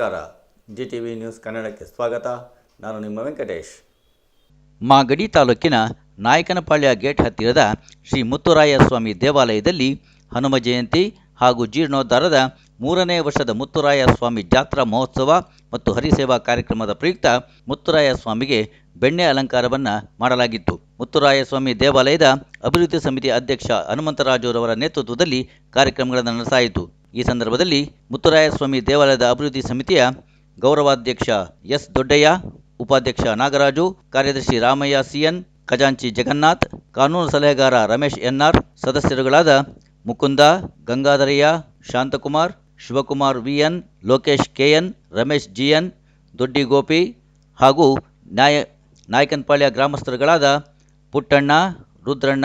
ನಮಸ್ಕಾರ. G T V news ಕನ್ನಡಕ್ಕೆ ಸ್ವಾಗತ. ನಾನು ನಿಮ್ಮ ವೆಂಕಟೇಶ್. ಮಾಗಡಿ ತಾಲೂಕಿನ ನಾಯಕನಪಾಳ್ಯ ಗೇಟ್ ಹತ್ತಿರದ ಶ್ರೀ ಮುತ್ತುರಾಯ ಸ್ವಾಮಿ ದೇವಾಲಯದಲ್ಲಿ ಹನುಮ ಜಯಂತಿ ಹಾಗೂ ಜೀರ್ಣೋದ್ಧಾರದ ಮೂರನೇ ವರ್ಷದ ಮುತ್ತುರಾಯ ಸ್ವಾಮಿ ಜಾತ್ರಾ ಮಹೋತ್ಸವ ಮತ್ತು ಹರಿಸೇವಾ ಕಾರ್ಯಕ್ರಮದ ಪ್ರಯುಕ್ತ ಮುತ್ತುರಾಯ ಸ್ವಾಮಿಗೆ ಬೆಣ್ಣೆ ಅಲಂಕಾರವನ್ನು ಮಾಡಲಾಗಿತ್ತು. ಮುತ್ತುರಾಯ ಸ್ವಾಮಿ ದೇವಾಲಯದ ಅಭಿವೃದ್ಧಿ ಸಮಿತಿ ಅಧ್ಯಕ್ಷ ಹನುಮಂತರಾಜುರವರ ನೇತೃತ್ವದಲ್ಲಿ ಕಾರ್ಯಕ್ರಮಗಳನ್ನು ನಡೆಸಲಾಯಿತು ಈ ಸಂದರ್ಭದಲ್ಲಿ ಮುತ್ತುರಾಯಸ್ವಾಮಿ ದೇವಾಲಯದ ಅಭಿವೃದ್ಧಿ ಸಮಿತಿಯ ಗೌರವಾಧ್ಯಕ್ಷ ಎಸ್ ದೊಡ್ಡಯ್ಯ, ಉಪಾಧ್ಯಕ್ಷ ನಾಗರಾಜು, ಕಾರ್ಯದರ್ಶಿ ರಾಮಯ್ಯ ಸಿಎನ್, ಖಜಾಂಚಿ ಜಗನ್ನಾಥ್, ಕಾನೂನು ಸಲಹೆಗಾರ Ramesh N R, ಸದಸ್ಯರುಗಳಾದ Mukunda, Gangadharaiah, Shanthakumar, Shivakumar VN, Lokesh KN, Ramesh GN, Doddi Gopi ಹಾಗೂ ನ್ಯಾಯ ನಾಯಕನಪಾಳ್ಯ ಗ್ರಾಮಸ್ಥರುಗಳಾದ ಪುಟ್ಟಣ್ಣ, ರುದ್ರಣ್ಣ,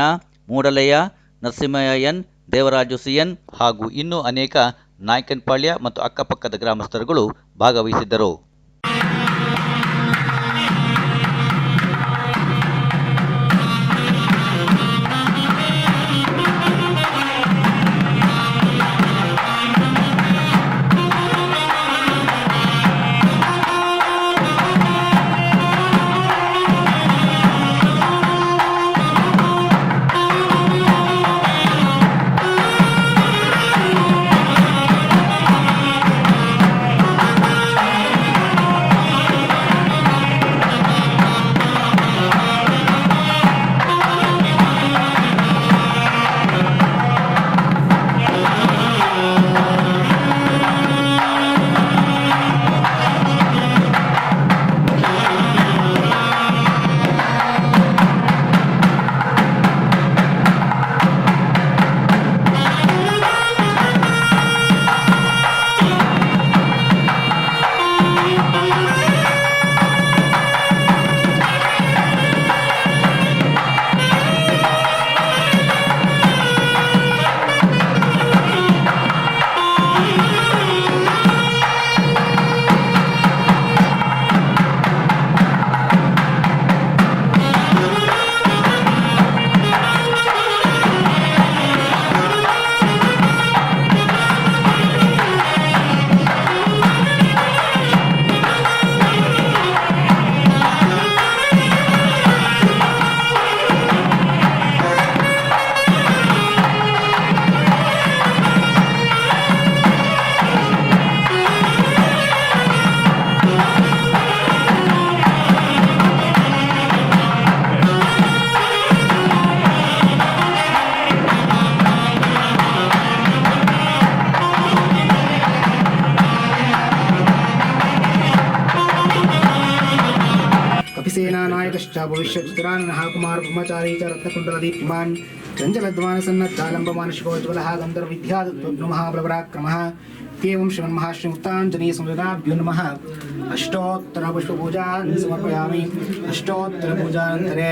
ಮೂಡಲಯ್ಯ, ನರಸಿಂಹಯ್ಯ ಎನ್ ದೇವರಾಜು ಸಿಎನ್ ಹಾಗೂ ಇನ್ನೂ ಅನೇಕ ನಾಯಕನಪಾಳ್ಯ ಮತ್ತು ಅಕ್ಕಪಕ್ಕದ ಗ್ರಾಮಸ್ಥರುಗಳು ಭಾಗವಹಿಸಿದ್ದರು. च रत्नकुण्डलदीप्तिमान् चञ्चलद्वानसन्नद्धालम्ब मानसिकोज्ज्वलः गन्धर्विद्यादत्तमहाप्रवराक्रमः इत्येवं समर्पयामि। अष्टोत्तरपूजानन्तरे।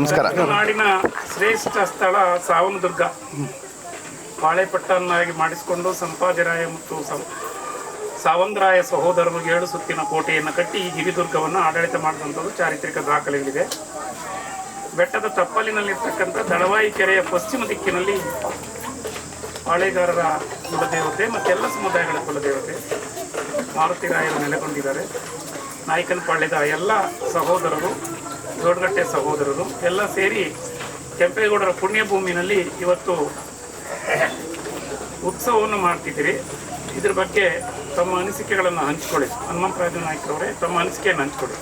ನಮಸ್ಕಾರ. ನಾಡಿನ ಶ್ರೇಷ್ಠ ಸ್ಥಳ ಸಾವನದುರ್ಗ. ಬಾಳೆಪಟ್ಟನ್ನಾಗಿ ಮಾಡಿಸಿಕೊಂಡು ಸಂಪಾಜರಾಯ ಮತ್ತು ಸಾವಂದ್ರಾಯ ಸಹೋದರರು ಏಳು ಸುತ್ತಿನ ಕೋಟೆಯನ್ನು ಕಟ್ಟಿ ಈ ಗಿರಿದುರ್ಗವನ್ನು ಆಡಳಿತ ಮಾಡಿದಂಥದ್ದು ಚಾರಿತ್ರಿಕ ದಾಖಲೆಗಳಿದೆ ಬೆಟ್ಟದ ತಪ್ಪಲಿನಲ್ಲಿರ್ತಕ್ಕಂಥ ದಳವಾಯಿ ಕೆರೆಯ ಪಶ್ಚಿಮ ದಿಕ್ಕಿನಲ್ಲಿ ಪಾಳೆಗಾರರ ಕುಲದೇವತೆ ಮತ್ತೆಲ್ಲ ಸಮುದಾಯಗಳ ಕುಲದೇವತೆ ಮಾರುತಿರಾಯರು ನೆಲೆಗೊಂಡಿದ್ದಾರೆ. ನಾಯಕನಪಾಳ್ಯದ ಎಲ್ಲ ಸಹೋದರರು ದೊಡ್ಡಗಟ್ಟೆ ಸಹೋದರರು ಎಲ್ಲ ಸೇರಿ ಕೆಂಪೇಗೌಡರ ಪುಣ್ಯಭೂಮಿನಲ್ಲಿ ಇವತ್ತು ಉತ್ಸವವನ್ನು ಮಾಡ್ತಿದ್ದೀರಿ. ಇದ್ರ ಬಗ್ಗೆ ತಮ್ಮ ಅನಿಸಿಕೆಗಳನ್ನು ಹಂಚಿಕೊಳ್ಳಿ. ಹನುಮಂತರಾಜ ನಾಯ್ಕರವರೇ ತಮ್ಮ ಅನಿಸಿಕೆಯನ್ನು ಹಂಚಿಕೊಳ್ಳಿ.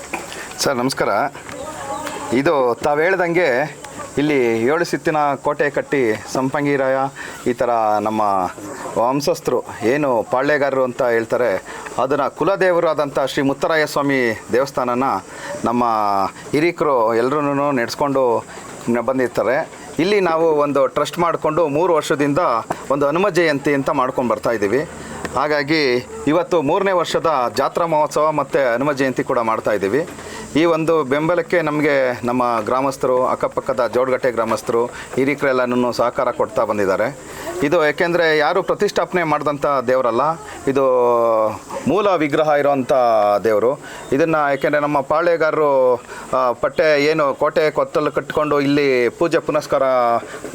ಸರ್, ನಮಸ್ಕಾರ. ಇದು ತಾವು ಹೇಳ್ದಂಗೆ ಇಲ್ಲಿ ಏಳು ಸಿತ್ತಿನ ಕೋಟೆ ಕಟ್ಟಿ ಸಂಪಂಗಿರಾಯ, ಈ ಥರ ನಮ್ಮ ವಂಶಸ್ಥರು, ಏನು ಪಾಳ್ಯಗಾರರು ಅಂತ ಹೇಳ್ತಾರೆ, ಅದನ್ನು ಕುಲದೇವರು ಆದಂಥ ಶ್ರೀ ಮುತ್ತರಾಯ ಸ್ವಾಮಿ ದೇವಸ್ಥಾನನ ನಮ್ಮ ಹಿರೀಕರು ಎಲ್ಲರೂ ನಡೆಸ್ಕೊಂಡು ಬಂದಿರ್ತಾರೆ. ಇಲ್ಲಿ ನಾವು ಒಂದು ಟ್ರಸ್ಟ್ ಮಾಡಿಕೊಂಡು ಮೂರು ವರ್ಷದಿಂದ ಒಂದು ಹನುಮ ಜಯಂತಿ ಅಂತ ಮಾಡ್ಕೊಂಡು ಬರ್ತಾ ಇದ್ದೀವಿ ಹಾಗಾಗಿ ಇವತ್ತು ಮೂರನೇ ವರ್ಷದ ಜಾತ್ರಾ ಮಹೋತ್ಸವ ಮತ್ತು ಹನುಮ ಜಯಂತಿ ಕೂಡ ಮಾಡ್ತಾ ಇದ್ದೀವಿ ಈ ಒಂದು ಬೆಂಬಲಕ್ಕೆ ನಮಗೆ ನಮ್ಮ ಗ್ರಾಮಸ್ಥರು, ಅಕ್ಕಪಕ್ಕದ ಜೋಡ್ಗಟ್ಟೆ ಗ್ರಾಮಸ್ಥರು, ಹಿರೀಕರೆಲ್ಲನೂ ಸಹಕಾರ ಕೊಡ್ತಾ ಬಂದಿದ್ದಾರೆ. ಇದು ಏಕೆಂದರೆ ಯಾರು ಪ್ರತಿಷ್ಠಾಪನೆ ಮಾಡಿದಂಥ ದೇವರಲ್ಲ. ಇದು ಮೂಲ ವಿಗ್ರಹ ಇರೋವಂಥ ದೇವರು. ಇದನ್ನು ಏಕೆಂದರೆ ನಮ್ಮ ಪಾಳೆಗಾರರು ಪಟ್ಟೆ ಏನು ಕೋಟೆ ಕೊತ್ತಲು ಕಟ್ಟಿಕೊಂಡು ಇಲ್ಲಿ ಪೂಜೆ ಪುನಸ್ಕಾರ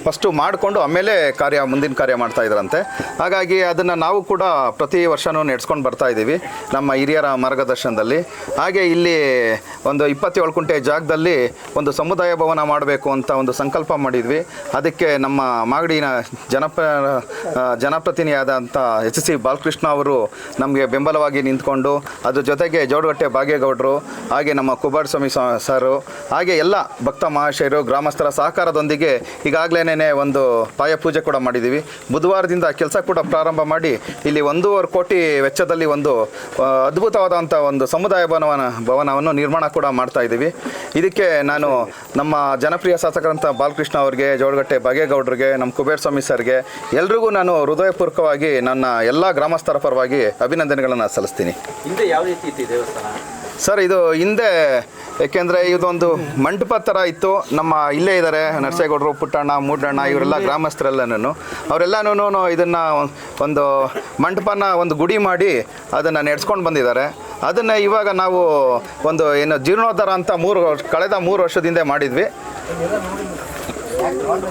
ಫಸ್ಟು ಮಾಡಿಕೊಂಡು ಆಮೇಲೆ ಕಾರ್ಯ, ಮುಂದಿನ ಕಾರ್ಯ ಮಾಡ್ತಾ ಇದ್ರಂತೆ. ಹಾಗಾಗಿ ಅದನ್ನು ನಾವು ಕೂಡ ಪ್ರತಿ ವರ್ಷನೂ ನಡೆಸ್ಕೊಂಡು ಬರ್ತಾ ಇದ್ದೀವಿ ನಮ್ಮ ಹಿರಿಯರ ಮಾರ್ಗದರ್ಶನದಲ್ಲಿ. ಹಾಗೆ ಇಲ್ಲಿ ಒಂದು ಇಪ್ಪತ್ತೇಳು ಕುಂಟೆ ಜಾಗದಲ್ಲಿ ಒಂದು ಸಮುದಾಯ ಭವನ ಮಾಡಬೇಕು ಅಂತ ಒಂದು ಸಂಕಲ್ಪ ಮಾಡಿದ್ವಿ. ಅದಕ್ಕೆ ನಮ್ಮ ಮಾಗಡಿನ ಜನಪ ಜನಪ್ರತಿನಿಧಿಯಾದಂಥ ಎಚ್ ಸಿ ಬಾಲಕೃಷ್ಣ ಅವರು ನಮಗೆ ಬೆಂಬಲವಾಗಿ ನಿಂತ್ಕೊಂಡು ಅದ್ರ ಜೊತೆಗೆ ಜೋಡಗಟ್ಟೆ ಭಾಗೇಗೌಡರು ಹಾಗೆ ನಮ್ಮ ಕುಮಾರಸ್ವಾಮಿ ಸ್ವಾಮಿ ಸರು, ಹಾಗೆ ಎಲ್ಲ ಭಕ್ತ ಮಹಾಶಯರು, ಗ್ರಾಮಸ್ಥರ ಸಹಕಾರದೊಂದಿಗೆ ಈಗಾಗಲೇನೇ ಒಂದು ಪಾಯ ಪೂಜೆ ಕೂಡ ಮಾಡಿದ್ದೀವಿ. ಬುಧವಾರದಿಂದ ಕೆಲಸ ಕೂಡ ಪ್ರಾರಂಭ ಮಾಡಿ ಇಲ್ಲಿ ಒಂದೂವರೆ ಕೋಟಿ ವೆಚ್ಚದಲ್ಲಿ ಒಂದು ಅದ್ಭುತವಾದಂಥ ಒಂದು ಸಮುದಾಯ ಭವನ, ಭವನವನ್ನು ನಿರ್ಮಾಣ ಕೂಡ ಮಾಡ್ತಾ ಇದ್ದೀವಿ. ಇದಕ್ಕೆ ನಾನು ನಮ್ಮ ಜನಪ್ರಿಯ ಶಾಸಕರಂಥ ಬಾಲಕೃಷ್ಣ ಅವರಿಗೆ, ಜೋಡಗಟ್ಟೆ ಬಾಗೇಗೌಡರಿಗೆ ನಮ್ಮ ಕುಬೇರಸ್ವಾಮಿ ಸರ್ಗೆ ಎಲ್ರಿಗೂ ನಾನು ಹೃದಯಪೂರ್ವಕವಾಗಿ ನನ್ನ ಎಲ್ಲ ಗ್ರಾಮಸ್ಥರ ಪರವಾಗಿ ಅಭಿನಂದನೆಗಳನ್ನು ಸಲ್ಲಿಸ್ತೀನಿ. ಹಿಂದೆ ಯಾವ ರೀತಿ ಇತ್ತು ದೇವಸ್ಥಾನ? ಸರ್ ಇದು ಹಿಂದೆ ಏಕೆಂದರೆ ಇದೊಂದು ಮಂಟಪ ಥರ ಇತ್ತು. ನಮ್ಮ ಇಲ್ಲೇ ಇದ್ದಾರೆ ನರಸೇಗೌಡರು ಪುಟ್ಟಣ್ಣ ಮೂಡಣ್ಣ ಇವರೆಲ್ಲ ಗ್ರಾಮಸ್ಥರೆಲ್ಲನೂ. ಅವರೆಲ್ಲನೂ ಇದನ್ನು ಒಂದು ಮಂಟಪನ ಒಂದು ಗುಡಿ ಮಾಡಿ ಅದನ್ನು ನಡೆಸ್ಕೊಂಡು ಬಂದಿದ್ದಾರೆ. ಅದನ್ನು ಇವಾಗ ನಾವು ಒಂದು ಏನು ಜೀರ್ಣೋದ್ಧಾರ ಅಂತ ಮೂರು ವರ್ಷ- ಕಳೆದ ಮೂರು ವರ್ಷದಿಂದ ಮಾಡಿದ್ವಿ.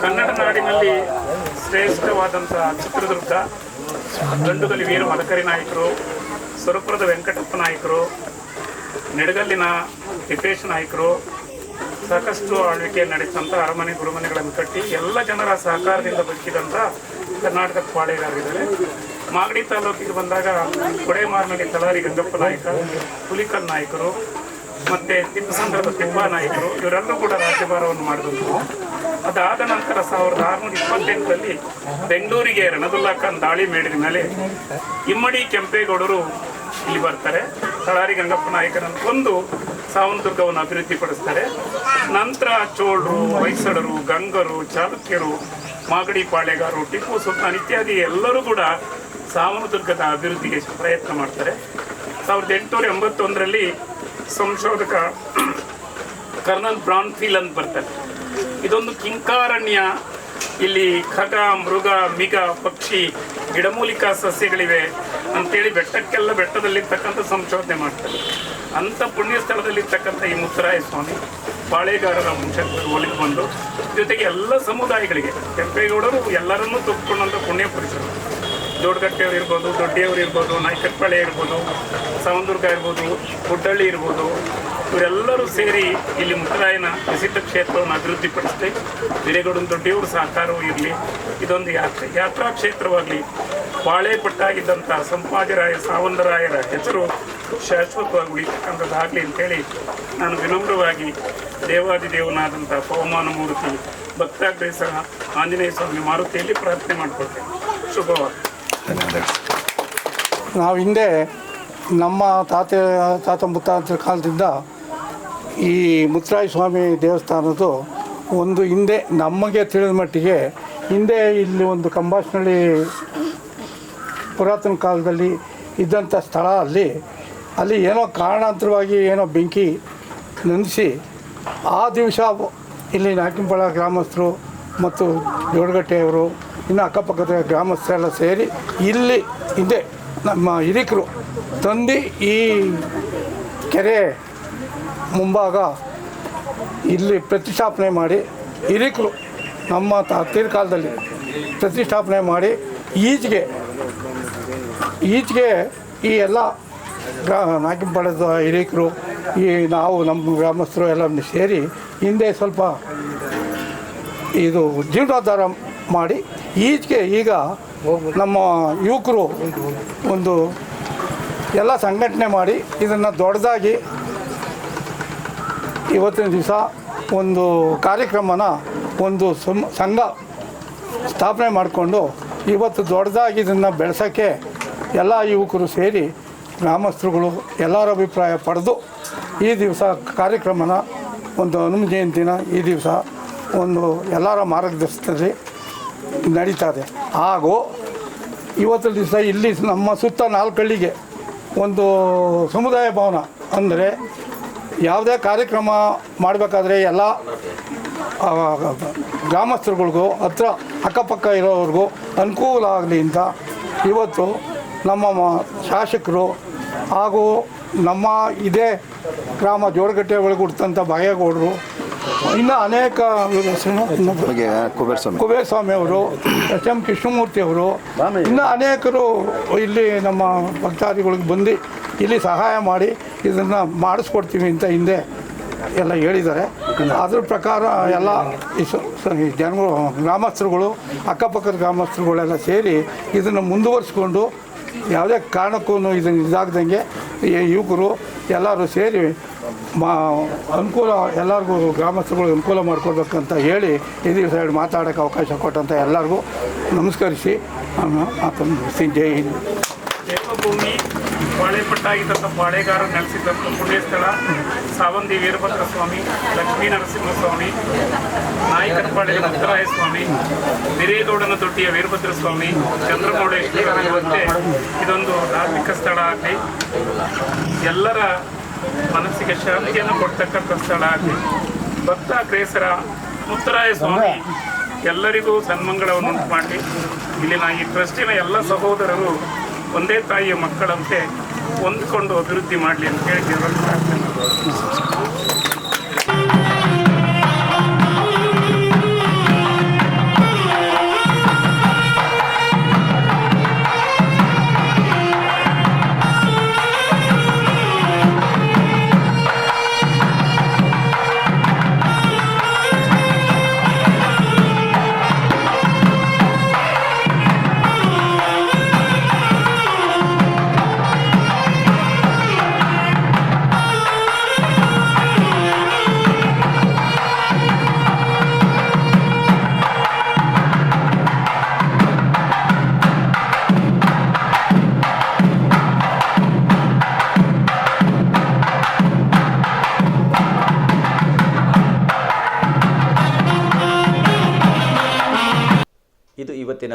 ಕನ್ನಡ ನಾಡಿನಲ್ಲಿ ಶ್ರೇಷ್ಠವಾದಂತಹ ಚಿತ್ರದುರ್ಗ ಗಂಡುಗಲಿ ವೀರ ಮದಕರಿ ನಾಯಕರು ಸುರಪುರದ ವೆಂಕಟಪ್ಪ ನಾಯಕರು, ನೆಡಗಲ್ಲಿನ ತಿಪ್ಪೇಶ್ ನಾಯಕರು, ಸಾಕಷ್ಟು ಆಳ್ವಿಕೆ ನಡೆಸಿದಂಥ ಅರಮನೆ ಗುರುಮನೆಗಳನ್ನು ಕಟ್ಟಿ ಎಲ್ಲ ಜನರ ಸಹಕಾರದಿಂದ ಬದುಕಿದಂಥ ಕರ್ನಾಟಕದ ಪಾಳೆಗಾರರಿದ್ದಾರೆ. ಮಾಗಡಿ ತಾಲೂಕಿಗೆ ಬಂದಾಗ ಕೊಡೆಮಾರ್ನಲ್ಲಿ ತಲಾರಿ ಗಂಗಪ್ಪ ನಾಯಕ, ಹುಲಿಕಲ್ ನಾಯಕರು, ಮತ್ತು ತಿಪ್ಪಸಂದ್ರದ ತಿಪ್ಪ ನಾಯಕರು, ಇವರೆಲ್ಲರೂ ಕೂಡ ರಾಜ್ಯಭಾರವನ್ನು ಮಾಡಿದಂಥವು ಅದಾದ ನಂತರ ಸಾವಿರದ ಆರುನೂರ ಇಪ್ಪತ್ತೆಂಟರಲ್ಲಿ ಬೆಂಗಳೂರಿಗೆ ರಣದುಲ್ಲಾ ಖಾನ್ ದಾಳಿ ಮೇಡಿದ ಮೇಲೆ ಇಮ್ಮಡಿ ಕೆಂಪೇಗೌಡರು ಇಲ್ಲಿ ಬರ್ತಾರೆ. ತಳಾರಿ ಗಂಗಪ್ಪ ನಾಯಕರನ್ನು ಕೊಂದು ಸಾವಂತುರ್ಗವನ್ನು ಅಭಿವೃದ್ಧಿಪಡಿಸ್ತಾರೆ. ನಂತರ ಚೋಳರು, ಹೊಯ್ಸಳರು, ಗಂಗರು, ಚಾಲುಕ್ಯರು, ಮಾಗಡಿ ಪಾಳೆಗಾರರು, ಟಿಪ್ಪು ಸುಲ್ತಾನ್ ಇತ್ಯಾದಿ ಎಲ್ಲರೂ ಕೂಡ ಸಾವನದುರ್ಗದ ಅಭಿವೃದ್ಧಿಗೆ ಪ್ರಯತ್ನ ಮಾಡ್ತಾರೆ. ಸಾವಿರದ ಎಂಟುನೂರ ಎಂಬತ್ತೊಂದರಲ್ಲಿ ಸಂಶೋಧಕ ಕರ್ನಲ್ ಬ್ರಾನ್ಫೀಲ್ ಅಂತ ಬರ್ತಾರೆ. ಇದೊಂದು ಕಿಂಕಾರಣ್ಯ. ಇಲ್ಲಿ ಖಗ, ಮೃಗ, ಮಿಗ, ಪಕ್ಷಿ, ಗಿಡಮೂಲಿಕಾ ಸಸ್ಯಗಳಿವೆ ಅಂತೇಳಿ ಬೆಟ್ಟಕ್ಕೆಲ್ಲ ಬೆಟ್ಟದಲ್ಲಿರ್ತಕ್ಕಂಥ ಸಂಶೋಧನೆ ಮಾಡ್ತಾರೆ. ಅಂಥ ಪುಣ್ಯ ಸ್ಥಳದಲ್ಲಿರ್ತಕ್ಕಂಥ ಈ ಮುತ್ತರಾಯ ಸ್ವಾಮಿ, ಬಾಳೆಗಾರರ ಮುಂಚಕ್ಕೆ ಒಲಿದು ಬಂದು, ಜೊತೆಗೆ ಎಲ್ಲ ಸಮುದಾಯಗಳಿಗೆ, ಕೆಂಪೇಗೌಡರು ಎಲ್ಲರನ್ನೂ ತೊಗೊಂಡಂಥ ಪುಣ್ಯ ಪುರುಷರು ದೊಡ್ಡಗಟ್ಟೆಯವ್ರು ಇರ್ಬೋದು, ದೊಡ್ಡಿಯವ್ರು ಇರ್ಬೋದು ನಾಯ್ಕಟ್ಪಾಳೆ ಇರ್ಬೋದು ಸವಂದುರ್ಗ ಇರ್ಬೋದು, ಗುಡ್ಡಳ್ಳಿ ಇರ್ಬೋದು, ಇವರೆಲ್ಲರೂ ಸೇರಿ ಇಲ್ಲಿ ಮುಕ್ತಾಯನ ಪ್ರಸಿದ್ಧ ಕ್ಷೇತ್ರವನ್ನು ಅಭಿವೃದ್ಧಿಪಡಿಸಿದೆ ಹಿರೇಗೌಡನ ದೊಡ್ಡಿಯವರು ಸಹಕಾರವೂ ಇರಲಿ, ಇದೊಂದು ಯಾತ್ರೆ. ಯಾತ್ರಾ ಕ್ಷೇತ್ರವಾಗಲಿ ಬಾಳೆ ಪಟ್ಟಾಗಿದ್ದಂಥ ಸಂಪಾಜರಾಯ, ಸಾವಂದರಾಯರ ಹೆಸರು ಶಾಶ್ವತವಾಗಿ ಉಳಿತಕ್ಕಂಥದ್ದಾಗಲಿ ಅಂತೇಳಿ ನಾನು ವಿನಮ್ರವಾಗಿ ದೇವಾದಿದೇವನಾದಂಥ ಪವಮಾನ ಮೂರ್ತಿ ಭಕ್ತಾಗ್ರೇಸರ ಆಂಜನೇಯ ಸ್ವಾಮಿ ಮಾರುತಿಯಲ್ಲಿ ಪ್ರಾರ್ಥನೆ ಮಾಡಿಕೊಳ್ತೇನೆ. ಶುಭವಾಗಿ ನಾವು ಹಿಂದೆ ನಮ್ಮ ತಾತ ತಾತ ಮುತ್ತಾತ ಕಾಲದಿಂದ ಈ ಮುತ್ತರಾಯ ಸ್ವಾಮಿ ದೇವಸ್ಥಾನದ್ದು ಒಂದು ಹಿಂದೆ ನಮಗೆ ತಿಳಿದ ಮಟ್ಟಿಗೆ ಹಿಂದೆ ಇಲ್ಲಿ ಒಂದು ಕಂಬಾಸ್ನಳ್ಳಿ ಪುರಾತನ ಕಾಲದಲ್ಲಿ ಇದ್ದಂಥ ಸ್ಥಳ ಅಲ್ಲಿ ಅಲ್ಲಿ ಏನೋ ಕಾರಣಾಂತರವಾಗಿ ಏನೋ ಬೆಂಕಿ ನಂದಿಸಿ ಆ ದಿವಸ ಇಲ್ಲಿ ನಾಕಿಂಪಳ ಗ್ರಾಮಸ್ಥರು ಮತ್ತು ಜೋಡಗಟ್ಟೆಯವರು ಇನ್ನು ಅಕ್ಕಪಕ್ಕದ ಗ್ರಾಮಸ್ಥರೆಲ್ಲ ಸೇರಿ ಇಲ್ಲಿ ಇದೆ ನಮ್ಮ ಹಿರಿಕರು ತಂದು ಈ ಕೆರೆ ಮುಂಭಾಗ ಇಲ್ಲಿ ಪ್ರತಿಷ್ಠಾಪನೆ ಮಾಡಿ ಹಿರಿಕರು ನಮ್ಮ ತೀರ್ ಕಾಲದಲ್ಲಿ ಪ್ರತಿಷ್ಠಾಪನೆ ಮಾಡಿ ಈಚೆಗೆ ಈಚೆಗೆ ಈ ಎಲ್ಲ ಗ್ರಾ ನಾಗಿಂಪಾಳ್ಯದ ಹಿರಿಕರು ಈ ನಾವು ನಮ್ಮ ಗ್ರಾಮಸ್ಥರು ಎಲ್ಲ ಸೇರಿ ಹಿಂದೆ ಸ್ವಲ್ಪ ಇದು ಜೀರ್ಣೋದ್ಧಾರ ಮಾಡಿ ಈಚೆಗೆ ಈಗ ನಮ್ಮ ಯುವಕರು ಒಂದು ಎಲ್ಲ ಸಂಘಟನೆ ಮಾಡಿ ಇದನ್ನು ದೊಡ್ಡದಾಗಿ ಇವತ್ತಿನ ದಿವಸ ಒಂದು ಕಾರ್ಯಕ್ರಮನ ಒಂದು ಸಂಘ ಸ್ಥಾಪನೆ ಮಾಡಿಕೊಂಡು ಇವತ್ತು ದೊಡ್ಡದಾಗಿ ಇದನ್ನು ಬೆಳೆಸೋಕ್ಕೆ ಎಲ್ಲ ಯುವಕರು ಸೇರಿ ಗ್ರಾಮಸ್ಥರುಗಳು ಎಲ್ಲರ ಅಭಿಪ್ರಾಯ ಪಡೆದು ಈ ದಿವಸ ಕಾರ್ಯಕ್ರಮನ ಒಂದು ಹನುಮ ಜಯಂತಿನ ಈ ದಿವಸ ಒಂದು ಎಲ್ಲರ ಮಾರ್ಗದರ್ಶನದಲ್ಲಿ ನಡೀತಾ ಇದೆ. ಹಾಗೂ ಇವತ್ತು ದಿವಸ ಇಲ್ಲಿ ನಮ್ಮ ಸುತ್ತ ನಾಲ್ಕಳ್ಳಿಗೆ ಒಂದು ಸಮುದಾಯ ಭವನ ಅಂದರೆ ಯಾವುದೇ ಕಾರ್ಯಕ್ರಮ ಮಾಡಬೇಕಾದ್ರೆ ಎಲ್ಲ ಗ್ರಾಮಸ್ಥರುಗಳಿಗೂ, ಹತ್ರ ಅಕ್ಕಪಕ್ಕ ಇರೋವ್ರಿಗೂ ಅನುಕೂಲ ಆಗಲಿ ಅಂತ ಇವತ್ತು ನಮ್ಮ ಶಾಸಕರು ಹಾಗೂ ನಮ್ಮ ಇದೇ ಗ್ರಾಮ ಜೋಡಗಟ್ಟೆ ಒಳಗೆ ಹುಡ್ತಂಥ ಬಾಗೇಗೌಡರು ಇನ್ನು ಅನೇಕ ಇನ್ನೊಬ್ರು- ಬಗ್ಗೆ ಕುಬೇರ್ ಸ್ವಾಮಿ ಕುಬೇರಸ್ವಾಮಿ ಅವರು ಎಸ್ ಎಂ ಕೃಷ್ಣಮೂರ್ತಿ ಅವರು ಇನ್ನು ಅನೇಕರು ಇಲ್ಲಿ ನಮ್ಮ ಭಕ್ತಾದಿಗಳಿಗೆ ಬಂದು ಇಲ್ಲಿ ಸಹಾಯ ಮಾಡಿ ಇದನ್ನು ಮಾಡಿಸ್ಕೊಡ್ತೀವಿ ಅಂತ ಹಿಂದೆ ಎಲ್ಲ ಹೇಳಿದ್ದಾರೆ. ಅದ್ರ ಪ್ರಕಾರ ಎಲ್ಲ ಜನಗಳು ಗ್ರಾಮಸ್ಥರುಗಳು ಅಕ್ಕಪಕ್ಕದ ಗ್ರಾಮಸ್ಥರುಗಳೆಲ್ಲ ಸೇರಿ ಇದನ್ನು ಮುಂದುವರಿಸ್ಕೊಂಡು ಯಾವುದೇ ಕಾರಣಕ್ಕೂ ಇದನ್ನು ಇದಾಗ್ದಂಗೆ ಈ ಯುವಕರು ಎಲ್ಲರೂ ಸೇರಿ ಮಾ ಅನುಕೂಲ ಎಲ್ಲರಿಗೂ ಗ್ರಾಮಸ್ಥರುಗಳಿಗೆ ಅನುಕೂಲ ಮಾಡ್ಕೊಡ್ಬೇಕಂತ ಹೇಳಿ ಈ ಸೈಡ್ ಮಾತಾಡೋಕೆ ಅವಕಾಶ ಕೊಟ್ಟಂತ ಎಲ್ಲರಿಗೂ ನಮಸ್ಕರಿಸಿ. ನಾನು ಮಾತನ್ನು ಮುಗಿಸ್ತೀನಿ ಜೈ ಹಿಂದ್. ದೇವಭೂಮಿ ಬಾಳೆಪಟ್ಟಾಗಿದ್ದಂಥ ಬಾಳೆಗಾರ ನೆಲೆಸಿದ್ದಂಥ ಪುಣ್ಯಸ್ಥಳ ಸಾವಂದಿ ವೀರಭದ್ರ ಸ್ವಾಮಿ ಲಕ್ಷ್ಮೀ ನರಸಿಂಹಸ್ವಾಮಿ ನಾಯಕನಪಾಳ್ಯದ ಮುತ್ತರಾಯ ಸ್ವಾಮಿ ಬಿರೇಗೌಡನ ದೊಡ್ಡಿಯ ವೀರಭದ್ರ ಸ್ವಾಮಿ ಅನ್ನುವಂತೆ ಇದೊಂದು ಧಾರ್ಮಿಕ ಸ್ಥಳ ಆಗಲಿ. ಎಲ್ಲರ ಮನಸ್ಸಿಗೆ ಶಾಂತಿಯನ್ನು ಕೊಡ್ತಕ್ಕಂಥ ಸ್ಥಳ ಆಗಲಿ. ಭಕ್ತ ಕ್ರೇಸರ ಮುತ್ತರಾಯ ಸ್ವಾಮಿ ಎಲ್ಲರಿಗೂ ಸನ್ಮಂಗಳವನ್ನು ಉಂಟು ಮಾಡಲಿ ಇಲ್ಲಿನ ಈ ಟ್ರಸ್ಟಿನ ಎಲ್ಲ ಸಹೋದರರು ಒಂದೇ ತಾಯಿಯ ಮಕ್ಕಳಂತೆ ಹೊಂದಿಕೊಂಡು ಅಭಿವೃದ್ಧಿ ಮಾಡಲಿ ಅಂತ ಹೇಳಿ ಪ್ರಾರ್ಥನೆ